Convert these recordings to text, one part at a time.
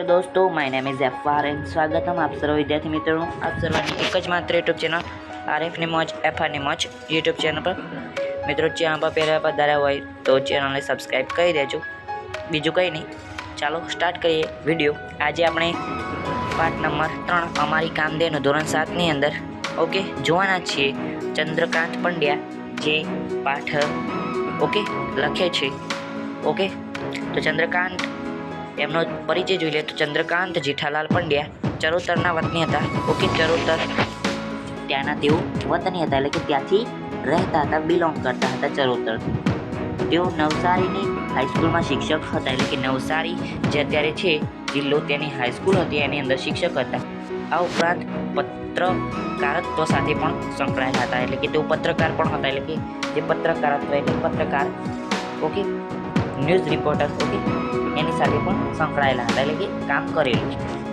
તો દોસ્તો my name is FR and સ્વાગતમ આપ સર્વ વિદ્યાર્થી મિત્રો આપ સર્વની એક જ માત્ર યુટ્યુબ ચેનલ આર એફની મોજ એફઆરની મોજ યુટ્યુબ ચેનલ પર. મિત્રો ચેનલ પર પહેલાં પધાર્યા હોય તો ચેનલને સબસ્ક્રાઈબ કરી દેજો. બીજું કંઈ નહીં. ચાલો સ્ટાર્ટ કરીએ વીડિયો આજે આપણે પાઠ નંબર ત્રણ, અમારી કામધેનું ધોરણ સાતની અંદર. ઓકે જોવાના છીએ ચંદ્રકાંત પંડ્યા જે પાઠ ઓકે લખે છે. ઓકે તો ચંદ્રકાંત એમનો પરિચય જોઈ લે તો ચંદ્રકાંત જેઠાલાલ પંડ્યા ચરોતરના વતની હતા. ઓકે, ચરોતર. ત્યાંના તેઓ વતની હતા એટલે કે ત્યાંથી રહેતા હતા બિલોંગ કરતા હતા ચરોતર. તેઓ નવસારીની હાઈસ્કૂલમાં શિક્ષક હતા એટલે કે નવસારી જે અત્યારે છે, જિલ્લો તેની હાઈસ્કૂલ હતી, એની અંદર શિક્ષક હતા. આ ઉપરાંત પત્રકારત્વ સાથે પણ સંકળાયેલા હતા એટલે કે તેઓ પત્રકાર પણ હતા એટલે કે જે પત્રકારત્વ એટલે પત્રકાર. ઓકે? ન્યૂઝ રિપોર્ટર ઓકે એની સાથે પણ સંકળાયેલા હતા. એટલે કે કામ કરેલું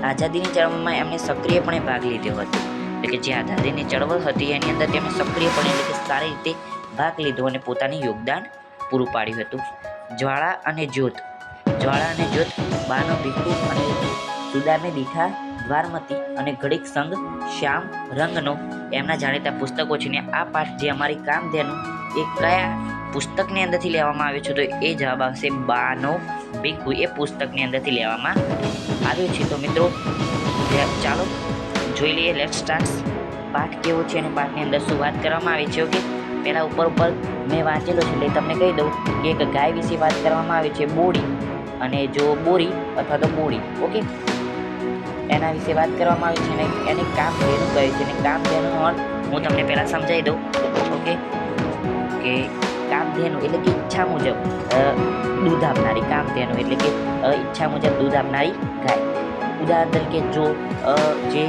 આઝાદીની ચળવળમાં એમણે સક્રિયપણે ભાગ લીધો હતો. એટલે કે જે આઝાદીની ચળવળ હતી, એની અંદર તેમણે સક્રિયપણે એટલે કે સારી રીતે ભાગ લીધો અને પોતાનું યોગદાન પૂરું પાડ્યું હતું. જ્વાળા અને જ્યોત. જ્વાળા અને જ્યોત, બાનો ભીખુ અને સુદાને દીઠા દ્વારમતી અને ઘડીક સંઘ શ્યામ રંગનો. એમના જાણીતા પુસ્તકો છે ને, આ પાઠ જે અમારી કામધેનું એ કયા પુસ્તકની અંદરથી લેવામાં આવ્યો છે. તો એ જવાબ આવશે બાનો ભીખુ. એ પુસ્તકની અંદરથી લેવામાં આવ્યો છે. તો મિત્રો ચાલો જોઈ લઈએ. લેટ સ્ટાર્ટ પાઠ કેવો છે અને પાઠની અંદર શું વાત કરવામાં આવી છે? ઓકે પહેલાં ઉપર ઉપર મેં વાંચેલો છે. એટલે તમને કહી દઉં કે એક ગાય વિશે વાત કરવામાં આવી છે. બોડી અને જો બોરી અથવા તો બોડી ઓકે એના વિશે વાત કરવામાં આવી છે અને એને કામ ધેનું કહે છે. અને કામ ધેનું અર્થ હું તમને પહેલાં સમજાવી દઉં. ઓકે કે કામધેનુ એટલે કે ઈચ્છા મુજબ દૂધ આપનારી કામધેનુ એટલે કે ઈચ્છા મુજબ દૂધ આપનારી ગાય. ઉદાહરણ તરીકે જો જે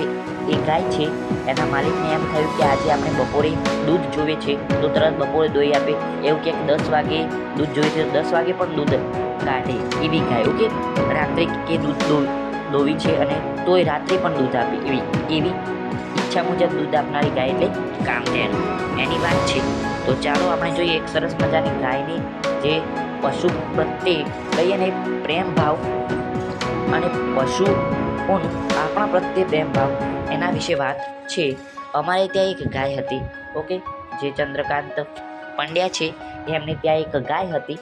એ ગાય છે, એના માલિકને એમ થયું કે આજે આપણે બપોરે દૂધ જોઈએ છે, તો તરત બપોરે દોઈ આપે. એવું કે દસ વાગે દૂધ જોઈએ છે દસ વાગે પણ દૂધ કાઢે એવી ગાય, ઓકે? રાત્રે કે દૂધ દોવી છે અને તોય રાત્રે પણ દૂધ આપે એવી એવી ઈચ્છા મુજબ દૂધ આપનારી ગાય એટલે કામધેનુ એની વાત છે. તો ચાલો આપણે જોઈએ એક સરસ મજાની ગાયની જે પશુ પ્રત્યે કહીએ ને પ્રેમ ભાવ અને પશુઓનું આપણા પ્રત્યે પ્રેમ ભાવ એના વિશે વાત છે. અમારે ત્યાં એક ગાય હતી, ઓકે? જે ચંદ્રકાંત પંડ્યા છે, એમને ત્યાં એક ગાય હતી.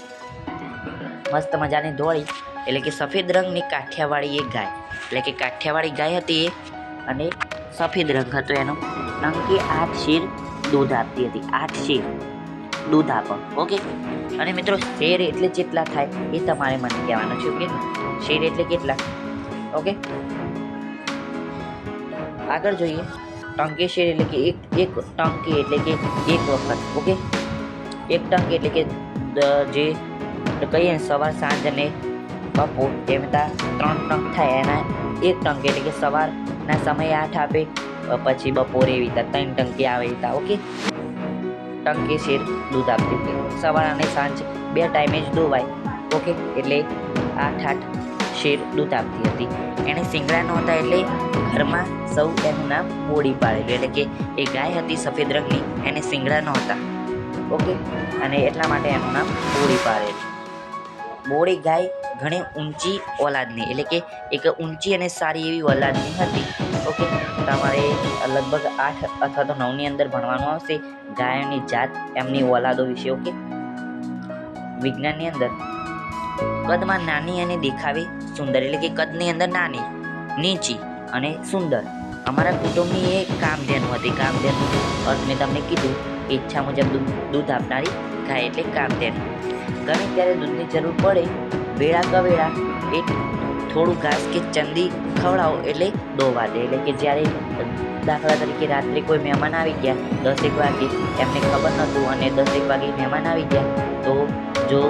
મસ્ત મજાની ધોળી એટલે કે સફેદ રંગની કાઠિયાવાડી એક ગાય. એટલે કે કાઠિયાવાડી ગાય હતી એ, અને સફેદ રંગ હતો એનો. કારણ કે આ શેર દૂધ આપતી હતી. આઠ શેર. દૂધ આપો. ઓકે? અને મિત્રો, શેર એટલે જેટલા થાય એ તમારે મને કહેવાનું છે, ઓકે? શેર એટલે કેટલા? ઓકે? આગળ જોઈએ. ટંકી શેર એટલે કે એક એક ટંકી એટલે કે એક વખત, ઓકે? એક ટંકી એટલે કે જે કહીએ ને, સવાર, સાંજ અને બપોર એમ ત્રણ ટંક થાય એના, એક ટંકી એટલે કે સવારના સમયે આઠ આપે પછી બપોરે એવી રીતે ત્રણ ટંકી આવે એવી ઓકે? ટંકી શેર દૂધ આપતી હતી સવાર અને સાંજ બે ટાઈમે જ દોવાય ઓકે? એટલે આઠ આઠ શેર દૂધ આપતી હતી. એણે સિંગડા નહોતા એટલે ઘરમાં સૌ એનું નામ બોડી પાડેલું, એટલે કે એ ગાય હતી સફેદ રંગની, એને સિંગડા નહોતા ઓકે? અને એટલા માટે એનું નામ બોળી પાડેલું. બોડી ગાય ઘણી ઊંચી ઓલાદની, એટલે કે એક ઊંચી અને સારી એવી ઓલાદની હતી, ઓકે? તમારે લગભગ આઠ અથવા તો નવની અંદર ભણવાનું આવશે. ગાયોની જાત, એમની ઓલાદો વિશે ઓકે વિજ્ઞાનની અંદર કદમાં નાની અને દેખાવી સુંદર, એટલે કે કદની અંદર નાની, નીચી અને સુંદર. અમારા કુટુંબની એ કામધેનુ હતી, કામધેનુ. અર્થ મેં તમને કીધું, ઈચ્છા મુજબ દૂધ આપનારી ગાય એટલે કામધેનુ. ગમે ત્યારે દૂધની જરૂર પડે, વેળા કવેળા એક થોડું ઘાસ કે ચંદી ખવડાવો એટલે દોવા દે, એટલે કે જ્યારે દાખલા તરીકે રાત્રે કોઈ મહેમાન આવી ગયા, દસેક વાગે એમને ખબર નહોતું અને દસેક વાગે મહેમાન આવી ગયા, તો જો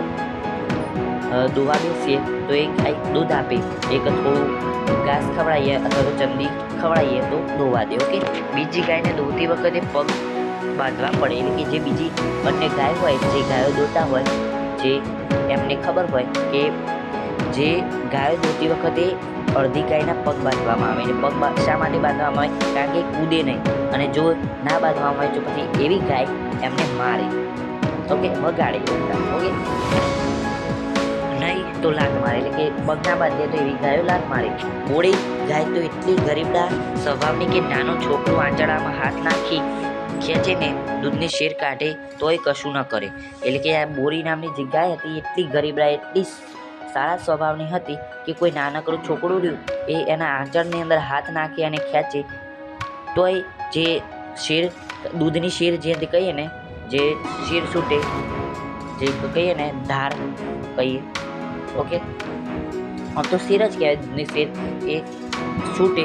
દુવા બેસીએ, તો એ ગાય દૂધ આપે, એક થોડું ઘાસ ખવડાવીએ અથવા તો ચંદી ખવડાવીએ, તો દોવા દે, ઓકે? બીજી ગાયને દોતી વખતે પગ બાંધવા પડે, એટલે કે જે બીજી બંને ગાય હોય, જે ગાયો દોતા હોય, જે એમને ખબર હોય કે જે ગાયો દોતી વખતે અડધી ગાયના પગ બાંધવામાં આવે અને પગ શા માટે બાંધવામાં આવે? કારણ કે કૂદે નહીં. અને જો ના બાંધવામાં આવે તો પછી એવી ગાય એમને મારે. ઓકે વગાડે ઓકે નહીં તો લાગ મારે. એટલે કે પગ ના બાંધે તો એવી ગાયો લાત મારે. બોળી ગાય તો એટલી ગરીબડા સ્વભાવની કે નાનો છોકરો આંચળામાં હાથ નાખી ખેંચે ને દૂધની શેર કાઢે તોય કશું ન કરે. એટલે કે આ બોરી નામની જે ગાય હતી, એટલી ગરીબડા, એટલી સારા સ્વભાવની હતી કે કોઈ નાનકડું છોકરું રહ્યું એ એના આંચળની અંદર હાથ નાખી અને ખેંચે. તોય જે શીર, દૂધની શીર જે કહીએ ને, જે શીર છૂટે, જે કહીએ ને, ધાર કહીએ. ઓકે આમ તો શીર જ કહેવાય, દૂધની શેર એ છૂટે,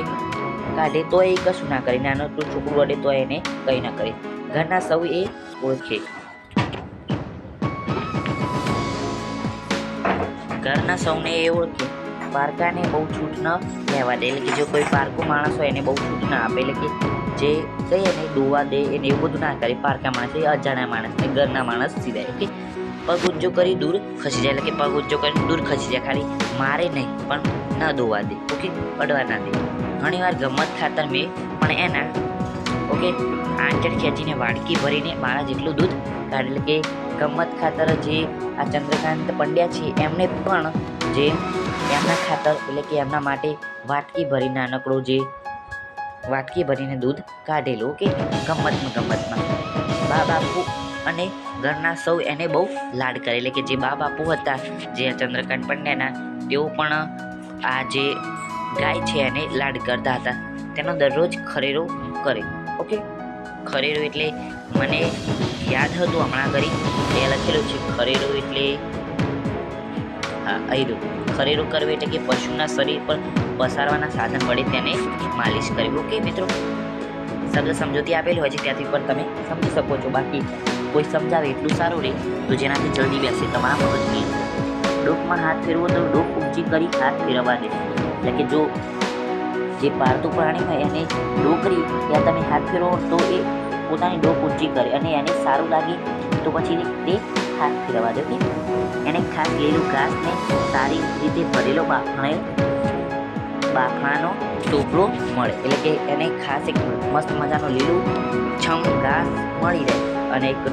કાઢે તો એ કશું ના કરે. નાનકડું છોકરું વડે તો એને કંઈ ના કરે. ઘરના સૌ એ ઓળખે. ઘરના સૌને એ ઓળખે પારકાને બહુ છૂટ ન કહેવા દે. એટલે કે જો કોઈ પારકું માણસ હોય એને બહુ છૂટ ના આપે. એટલે કે જે કહીએ ને દોવા દે એને એવું બધું ના કરે. પારકા માણસ એ અજાણ્યા માણસને ઘરના માણસ સીધા ઓકે પગ ઊંચો કરી દૂર ખસી જાય. એટલે કે પગ ઊંચો કરીને દૂર ખસી જાય. ખાલી મારે નહીં, પણ ન દોવા દે. ઓકે? અડવા ના દે. ઘણીવાર ગમત ખાતર મેં, પણ એના ઓકે આંચળ ખેંચીને વાડકી ભરીને મારા જેટલું દૂધ કાઢે કે ગમત ખાતર જે આ ચંદ્રકાંત પંડ્યા છે, એમને પણ જે એમના ખાતર એટલે કે એમના માટે વાટકી ભરી નાનકડો જે વાટકી ભરીને દૂધ કાઢેલું, ઓકે? ગમતમાં ગમતમાં બા બાપુ અને ઘરના સૌ એને બહુ લાડ કરે, એટલે કે જે બા બાપુ હતા, જે ચંદ્રકાંત પંડ્યાના, તેઓ પણ આ જે ગાય છે એને લાડ કરતા હતા. તેનો દરરોજ ખરેરો કરે. ઓકે? ખરેરું એટલે મને યાદ હતું હમણાં કરી. એ લખેલું છે ખરેરું એટલે હા, અહીં ખરેરું કરવું એટલે કે પશુના શરીર પર પસારવાના સાધન વડે તેને માલિશ કરવી. ઓકે, મિત્રો? શબ્દ સમજૂતી આપેલી હોય છે ત્યાંથી પણ તમે સમજી શકો છો. બાકી કોઈ સમજાવે એટલું સારું રહે તો જેનાથી જલ્દી બેસે. તમારા મગજની ડોકમાં હાથ ફેરવો તો ડોક ઊંચી કરી હાથ ફેરવવા દે. એટલે કે જો જે પાળતું પ્રાણી હોય એને ડોકરી ત્યાં તમે હાથ ફેરવો તો એ પોતાની ડોક ઊંચી કરે અને એને સારું લાગે તો પછી તે હાથ ફેરવા દે એને ખાસ લીલું ઘાસને સારી રીતે ભરેલો બાફણે બાફણાનો ટોપલો મળે. એટલે કે એને ખાસ એક મસ્ત મજાનો લીલું છમ ઘાસ મળી રહે અને એક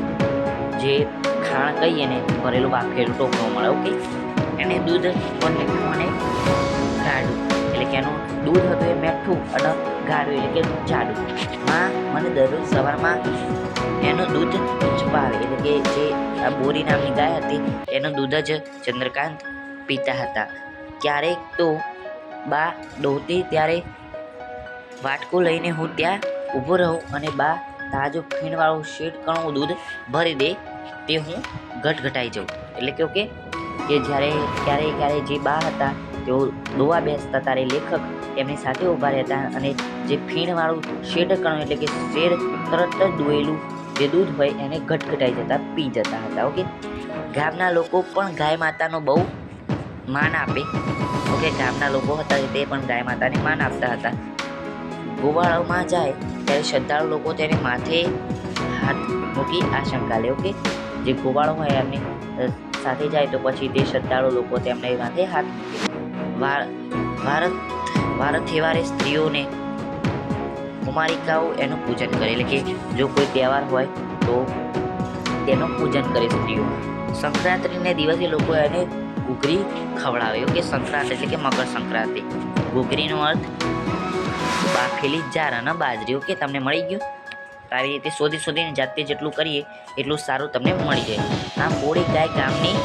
જે ખાણ કહીએ ને, ભરેલું બાફેલું ટોપલો મળે, ઓકે? એને દૂધ પણ અને ગાઢું. એટલે કે એનું દૂધ હતું એ મીઠું અને ગાળ્યું એટલે કે જાડું. માં મને દરરોજ સવારમાં એનું દૂધ છુપાવે એટલે કે જે આ બોરી નામની ગાય હતી એનું દૂધ જ ચંદ્રકાંત પીતા હતા. ક્યારેક તો બા દોતી ત્યારે વાટકો લઈને હું ત્યાં ઊભો રહું અને બા તાજો ફીણવાળું શેઠ કણું દૂધ ભરી દે તે હું ઘટઘટાઈ જાઉં. એટલે કે ઓકે, કે જ્યારે ક્યારેય ક્યારેય જે બા હતા તેઓ દોવા બેસતા ત્યારે લેખક એમની સાથે ઊભા રહેતા અને જે ફીણવાળું શેડ એટલે કે શેર તરત જ દોયેલું જે દૂધ હોય એને ઘટઘટાઈ જતા, પી જતા હતા, ઓકે? ગામના લોકો પણ ગાય માતાનો બહુ માન આપે, ઓકે? ગામના લોકો હતા તે પણ ગાય માતાને માન આપતા હતા. ગોવાળામાં જાય ત્યારે શ્રદ્ધાળુ લોકો તેને માથે હાથ મૂકી આશંકા લે, ઓકે? જે ગોવાળો હોય એમની સાથે જાય તો પછી તે શ્રદ્ધાળુ લોકો તેમને માથે હાથ મૂકે. ભારત ભારત તહેવારે સ્ત્રીઓને કુમારિકાઓ એનું પૂજન કરે. એટલે કે જો કોઈ તહેવાર હોય તો તેનું પૂજન કરે સ્ત્રીઓ. સંક્રાંતિને દિવસે લોકો એને ઘૂઘરી ખવડાવે. કે સંક્રાંતિ એટલે કે મકર સંક્રાંતિ. ઘૂઘરીનો અર્થ બાફેલી જાર અને બાજરી ઓકે તમને મળી ગયું? આવી રીતે શોધી શોધીને જાતે જેટલું કરીએ, એટલું સારું તમને મળી જાય. આ બોળી ગાય ગામની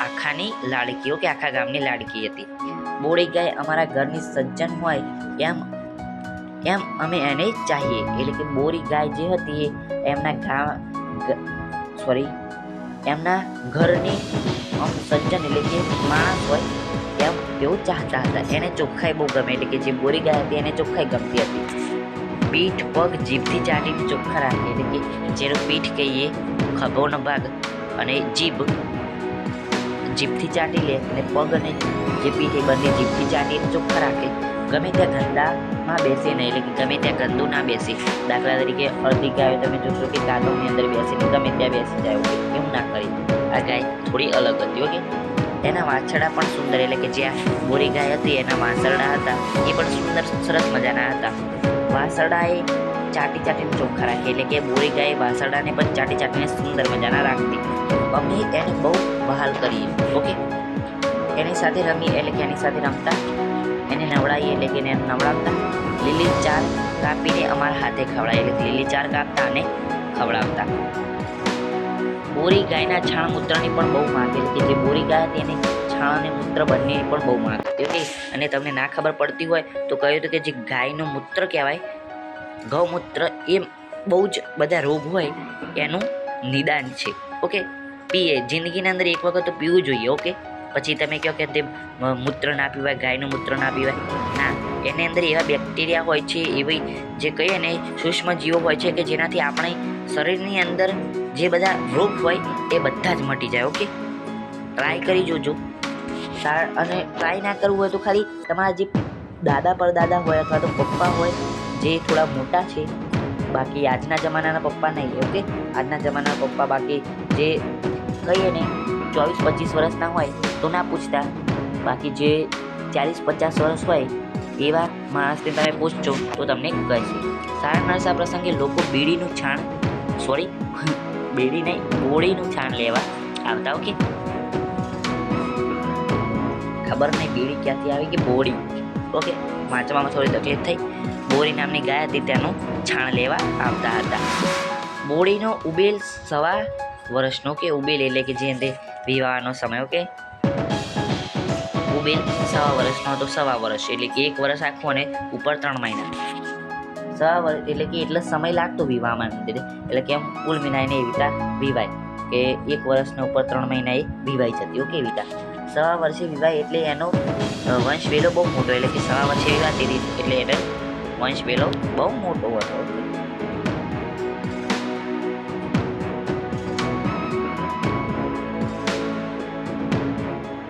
આખાની લાડકી. કે આખા ગામની લાડકી હતી. બોળી ગાય અમારા ઘરની સજ્જન હોય, એમ એમ અમે એને ચાહીએ. એટલે કે બોરી ગાય જે હતી એમના ગા સોરી એમના ઘરની સજ્જન એટલે કે માણસ હોય, એમ તેઓ ચાહતા હતા. એને ચોખ્ખાઈ બહુ ગમે. એટલે કે જે બોરી ગાય હતી એને ચોખ્ખાઈ ગમતી હતી. પીઠ, પગ જીભથી ચાટીને ચોખ્ખા રાખે. એટલે કે જેનો પીઠ કહીએ, ખભોનો ભાગ અને જીભ. જીભથી ચાટી લે અને પગ અને જે પીઠ બંને જીભથી ચાટીને ચોખ્ખા રાખે. ગમે ત્યાં ગંદામાં બેસે નહીં, એટલે કે ગમે ત્યાં ગંદુ ના બેસે. દાખલા તરીકે અડધી ગાયો તમે જોશો કે કાદવની અંદર બેસીને ગમે ત્યાં બેસી જાય ઓકે એવું ના કરી. આ ગાય થોડી અલગ હતી ઓકે એના વાછરડા પણ સુંદર, એટલે કે જ્યાં બોરી ગાય હતી, એના વાસરડા હતા, એ પણ સુંદર, સરસ મજાના હતા. વાસરડા એ ચાટી ચાટીને ચોખ્ખા રાખે એટલે કે બોરી, ગાય વાસરડાને પણ ચાટી ચાટીને સુંદર મજાના રાખતી અમે એને બહુ બહાલ કરીએ. ઓકે. એની સાથે રમી એટલે કે એની સાથે રમતા. એને નવડાવી એટલે કે એને નવડાવતા. લીલી ચાર કાપીને અમારા હાથે ખવડાવી એટલે લીલી ચાર કાપતા અને ખવડાવતા. બોરી, ગાયના છાણ મૂત્રની પણ બહુ માંગ કે જે બોરી, ગાય હતી એને છાણ અને મૂત્ર બંનેની પણ બહુ માંગ હતી અને તમને ના ખબર પડતી હોય તો કહ્યું હતું કે જે ગાયનું મૂત્ર કહેવાય ગૌમૂત્ર એ બહુ જ બધા રોગ હોય એનું નિદાન છે. ઓકે પીએ, જિંદગીની અંદર એક વખત તો પીવું જોઈએ ઓકે પછી તમે કહો કે તે મૂત્ર ના પીવાય, ગાયનું મૂત્ર ના પીવાય. ના, એની અંદર એવા બેક્ટેરિયા હોય છે, એવી જે કહીએ ને સૂક્ષ્મ જીવો હોય છે કે જેનાથી આપણે શરીરની અંદર જે બધા રોગ હોય એ બધા જ મટી જાય ઓકે ટ્રાય કરી જોજો. અને ટ્રાય ના કરવું હોય તો ખાલી તમારા જે દાદા પરદાદા હોય અથવા તો પપ્પા હોય જે થોડા મોટા છે, બાકી આજના જમાનાના પપ્પા નહીં ઓકે આજના જમાનાના પપ્પા બાકી જે કહીએ ને ચોવીસ, પચીસ વર્ષના હોય તો ના પૂછતા. બાકી જે ચાલીસ, પચાસ વર્ષ હોય એવા માણસને તમે પૂછજો તો તમને કહેશે સારા નરસા પ્રસંગે લોકો બીડીનું છાણ સોરી બીડી નહીં, ગોળીનું છાણ લેવા આવતા ઓકે ખબર નહીં બીડી ક્યાંથી આવી કે બોડી ઓકે વાંચવામાં થોડી તકલીફ થઈ. બોરી નામની ગાય હતી તેનું છાણ લેવા આવતા હતા. બોરીનો ઉબેલ સવા વર્ષનો કે ઉબેલ એટલે કે જે તે વિવાહનો સમય કે ઉબેલ સવા વર્ષનો હતો, સવા વર્ષ એટલે કે એક વર્ષ આખું અને ઉપર ત્રણ મહિના. સવા વર્ષ એટલે કે એટલો સમય લાગતો વિવાહમાં એટલે કે એમ કુલ મહિનાને એવી રીતના વિવાય કે એક વર્ષને ઉપર ત્રણ મહિના એ વિવાઈ જતી. ઓકે એવી રીતના સવા વર્ષે વિવાહ એટલે એનો વંશ વેલો બહુ મોટો એટલે કે સવા વર્ષે વિવાહ એટલે એને વંશ પેલો બહુ મોટો હતો.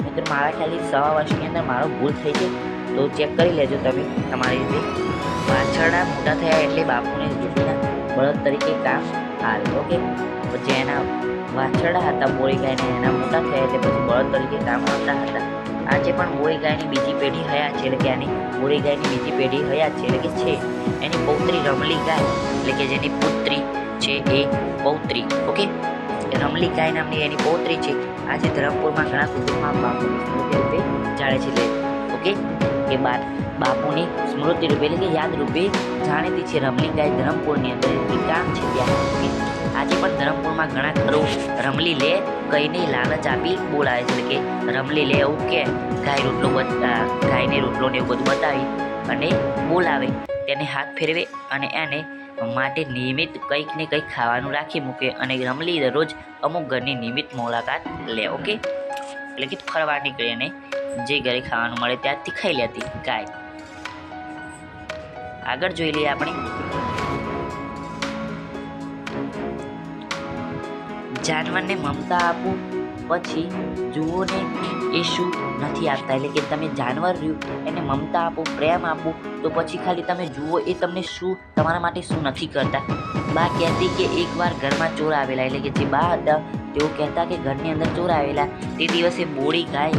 મિત્રો, મારા ખ્યાલથી સવા વર્ષની અંદર મારો ભૂલ થઈ છે તો ચેક કરી લેજો તમે તમારી રીતે. પાછળના મોટા થયા એટલે બાપુને જુદીના બળદ તરીકે કામ હાલ ઓકે પછી એના વાછરડા હતા બોળી ગાયને એના મોટા થયા એટલે પછી બળદ તરીકે કામ આવતા હતા. આજે પણ મોરી ગાયની બીજી પેઢી હયા છે, એટલે કે આની મોરી ગાયની બીજી પેઢી હયા છે, એટલે કે છે. એની પૌત્રી રમલી ગાય, એટલે કે જેની પુત્રી છે એ પૌત્રી. ઓકે? રમલી ગાય નામની એની પૌત્રી છે. આજે ધરમપુરમાં ઘણા કુટુંબમાં બાપુની સ્મૃતિ રૂપે જાણે છે લે ઓકે? કે બાદ બાપુની સ્મૃતિ રૂપે, એટલે કે યાદ રૂપે જાણીતી છે રમલી ગાય ધરમપુરની અંદર એ ગામ છે ત્યાં. આજે પણ ધરમપુરમાં ઘણા ઘરો રમલી લે કહીને લાલચ આપી બોલાવે છે કે રમલી લે એવું કે, ગાય રોટલો ગાયને રોટલો ને એવું બધું બતાવી અને બોલાવે. તેને હાથ ફેરવે અને એને માટે નિયમિત કંઈક ને કંઈક ખાવાનું રાખી મૂકે અને રમલી દરરોજ અમુક ઘરની નિયમિત મુલાકાત લે, ઓકે? એટલે કે ફરવા નીકળે અને જે ઘરે ખાવાનું મળે ત્યાંથી ખાઈ લેતી ગાય. આગળ જોઈ લઈએ આપણે. જાનવરને મમતા આપું. પછી જુઓ ને, એ શું નથી આપતા. એટલે કે તમે જાનવર રહ્યું, એને મમતા આપો, પ્રેમ આપો, તો પછી ખાલી તમે જુઓ એ તમને શું, તમારા માટે શું નથી કરતા. બા કહેતી કે એકવાર ઘરમાં ચોર આવેલા, એટલે કે જે બા હતા, તેઓ કહેતા કે ઘરની અંદર ચોર આવેલા. તે દિવસે બોડી ગાય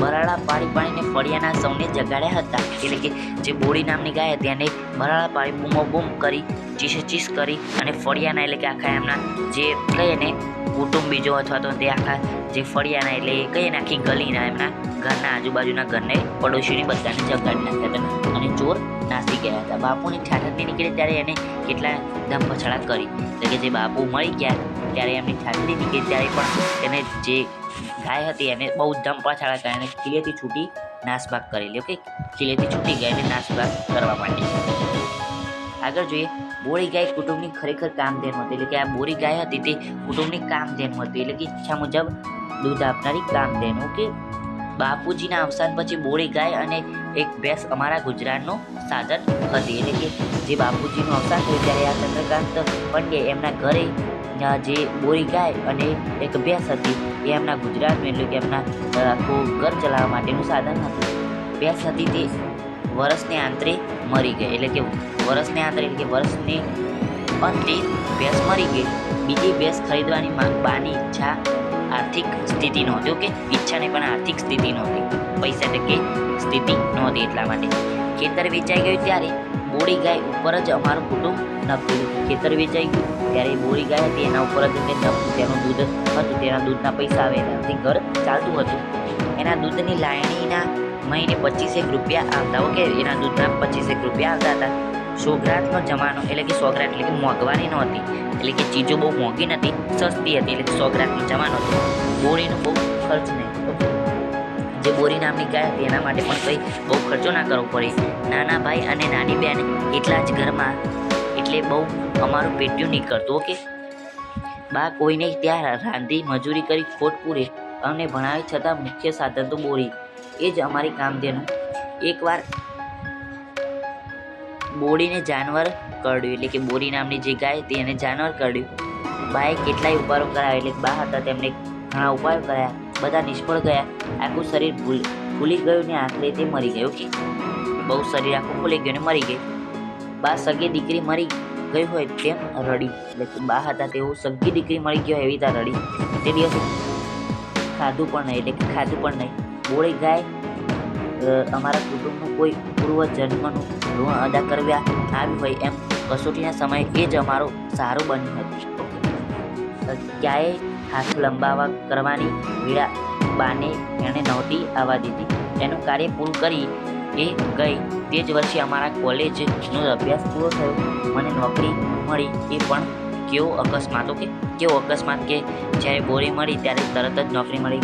બરાડા પાડી પાડીને ફળિયાના સૌને જગાડ્યા હતા. એટલે કે જે બોડી નામની ગાય હતી, એને બરાડા પાડી બૂમો બૂમ કરી, ચીસે ચીસ કરી અને ફળિયાના, એટલે કે આખા એમના જે કહીએ ને કુટુંબીજો અથવા તો તે આખા જે ફળિયાના એટલે કહીએ ને આખી ગલીના એમના ઘરના આજુબાજુના ઘરને પડોશીની બધાને જગાડી નાખ્યા હતા અને ચોર નાસી ગયા હતા. બાપુની ઠાઠરની નીકળે ત્યારે એને કેટલા ધમ પછાડા કરી. એટલે કે જે બાપુ મળી ગયા ત્યારે એમની ઠાઠરી નીકળી ત્યારે પણ એને જે ગાય હતી એને બહુ ધમ પછાડા કરી અને કિલેથી છૂટી નાસભાગ કરેલી ઓકે કિલેથી છૂટી ગઈ અને નાસભાગ કરવા માંડી. આગળ જોઈએ, બોરી ગાય કુટુંબની ખરેખર કામધેનુ હતી. એટલે કે આ બોરી ગાય હતી તે કુટુંબની કામધેનુ હતી. એટલે કે ઈચ્છા મુજબ દૂધ આપનારી કામધેનુ ઓકે? બાપુજીના અવસાન પછી બોરી ગાય અને એક ભેંસ અમારા ગુજરાતનું સાધન હતી. એટલે કે જે બાપુજીનું અવસાન થયું ત્યારે આ ચંદ્રકાંત પંડ્યા એમના ઘરે જે બોરી ગાય અને એક ભેંસ હતી એ એમના ગુજરાતનું, એટલે કે એમના આખું ઘર ચલાવવા માટેનું સાધન હતું. ભેંસ હતી તે વર્ષને આંતરે મરી ગઈ. એટલે કે વર્ષને આંતરે, એટલે કે વર્ષની અંતે ભેંસ મરી ગઈ. બીજી ભેંસ ખરીદવાની માગવાની ઈચ્છા આર્થિક સ્થિતિ નહોતી. ઓકે? ઈચ્છાને પણ આર્થિક સ્થિતિ નહોતી. પૈસા ટકે સ્થિતિ નહોતી એટલા માટે. ખેતર વેચાઈ ગયું ત્યારે બોડી ગાય ઉપર જ અમારું કુટુંબ નભતું ખેતર વેચાઈ ગયું ત્યારે બોળી ગાય હતી, એના ઉપર જ તે તેનું દૂધ હતું. તેના દૂધના પૈસા આવે એનાથી ઘર ચાલતું હતું. એના દૂધની લાયણીના મહિને પચીસેક રૂપિયા આવતા. ઓકે, એના દૂધના પચીસેક રૂપિયા આવતા હતા. સોગરાતનો જમાનો એટલે કે સોગરાત એટલે કે મોંઘવારી નહોતી. એટલે કે ચીજો બહુ મોંઘી નથી સસ્તી હતી. એટલે કે સોગરાતનો જમાનો હતો. બોરીનો બહુ ખર્ચ નહીં. જે બોરી નામની ગાય હતી, એના માટે પણ કંઈ બહુ ખર્ચો ના કરવો પડે. નાના ભાઈ અને નાની બેન એટલા જ ઘરમાં એટલે બહુ અમારું પેટ્યું નીકળતું, ઓકે. બા કોઈને ત્યાં રાંધી, મજૂરી કરી, ખોટ પૂરે અમને ભણાવી છતાં મુખ્ય સાધન તો બોરી. એ જ અમારી કામધેનું. એકવાર બોડીને જાનવર કરડ્યું, એટલે કે બોરી નામની જે ગાય હતી એને જાનવર કરડ્યું. બાએ કેટલાય ઉપાયો કરાવ્યા એટલે બા હતા તેમણે ઘણા ઉપાયો કર્યા. બધા નિષ્ફળ ગયા. આખું શરીર ભૂલ, ભૂલી ગયું ને આખરે તે મરી ગયું કે બહુ શરીર આખું ભૂલી ગયું ને મરી ગઈ બા સગી દીકરી મરી ગઈ હોય તેમ રડી એટલે બા હતા તેઓ સગી દીકરી મરી ગયો એવી રીતે રડી. તે દિવસે ખાધું પણ નહીં, એટલે ખાધું પણ નહીં. બોળી ગાય અમારા કુટુંબનું કોઈ પૂર્વ જન્મનું ઋણ અદા કરવા આવ્યું હોય એમ કસોટીના સમયે એ જ અમારો સારો બન્યું હતું. ક્યાંય હાથ લંબાવા કરવાની પીડા બાને એણે નહોતી આવવા દીધી. એનું કાર્ય પૂરું કરી એ ગઈ તે જ વર્ષે અમારા કોલેજનો અભ્યાસ પૂરો થયો. મને નોકરી મળી એ પણ કેવો અકસ્માત ઓકે કેવો અકસ્માત કે જ્યારે બોરી મળી ત્યારે તરત જ નોકરી મળી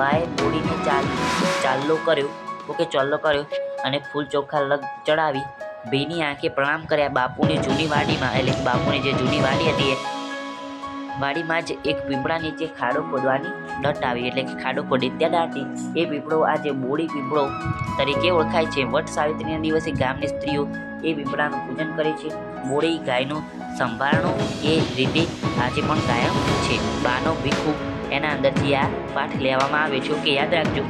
બાએ બોરીને ચાલ, ચાલ્લો કર્યો ઓકે ચોલ્લો કર્યો અને ફૂલ ચોખ્ખા લગ ચડાવી ભીની આંખે પ્રણામ કર્યા બાપુની જૂની વાડીમાં. એટલે કે બાપુની જે જૂની વાડી હતી એ વાડીમાં જ એક પીપળા નીચે ખાડો ખોદવાની ડટ આવી. એટલે કે ખાડો ખોદી ત્યાં દાટી. એ પીપળો આજે બોડી પીપળો તરીકે ઓળખાય છે. વટ સાવિત્રીના દિવસે ગામની સ્ત્રીઓ એ પીપળાનું પૂજન કરે છે. બોડી ગાયનું સંભાળણું એ રીતે આજે પણ કાયમ છે. બાનો ભીખુ એના અંદરથી આ પાઠ લેવામાં આવે છે. કે યાદ રાખજો.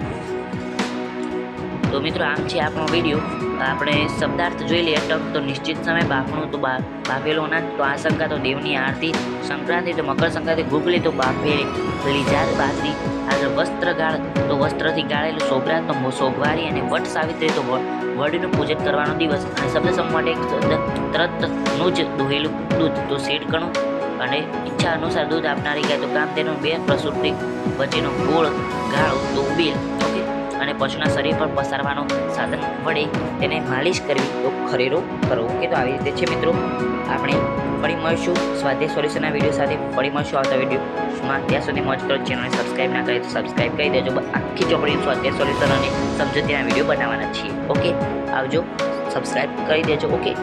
તો મિત્રો, આમ છે આપણો વીડિયો. આપણે શબ્દાર્થ જોઈ લઈએ. ટક તો નિશ્ચિત સમય બાફણું તો બાફેલો ના તો શંકા તો દેવની આરતી, સંક્રાંતિ તો મકર સંક્રાંતિ ગુગલી તો બાફેલી જાત બાજરી આગળ વસ્ત્ર ગાળ તો વસ્ત્રથી ગાળેલું સોગરા તો સોગવારી અને વટ સાવિત્રી તો વડીનું પૂજન કરવાનો દિવસ. અને શબ્દ સમ માટે તરતનું જ દોહેલું દૂધ. તો શેડ કણું અને ઈચ્છા અનુસાર દૂધ આપનારી ગાય. તો કામ તેનું બે પ્રસૂતિ, વચ્ચેનો ગોળ, ગાળો, તો ઉબેલ. ઓકે. અને પશુના શરીર પર પસારવાનો સાધન વડે તેને માલિશ કરવી. તો ખરેરો કરવો કે તો આવી રીતે છે મિત્રો. આપણે ફરી મળીશું. સ્વાધ્યાય સોલ્યુશનના વીડિયો સાથે ફરી મળીશું આવતા વિડીયોમાં ત્યાં સુધી મોજ કરો. ચેનલને સબસ્ક્રાઈબ ના કરી તો સબસ્ક્રાઈબ કરી દેજો. આખી ચોપડી સ્વાધ્યાય સોલ્યુશન અને સમજૂતીના વીડિયો બનાવવાના છીએ. ઓકે, આવજો. સબસ્ક્રાઈબ કરી દેજો. ઓકે.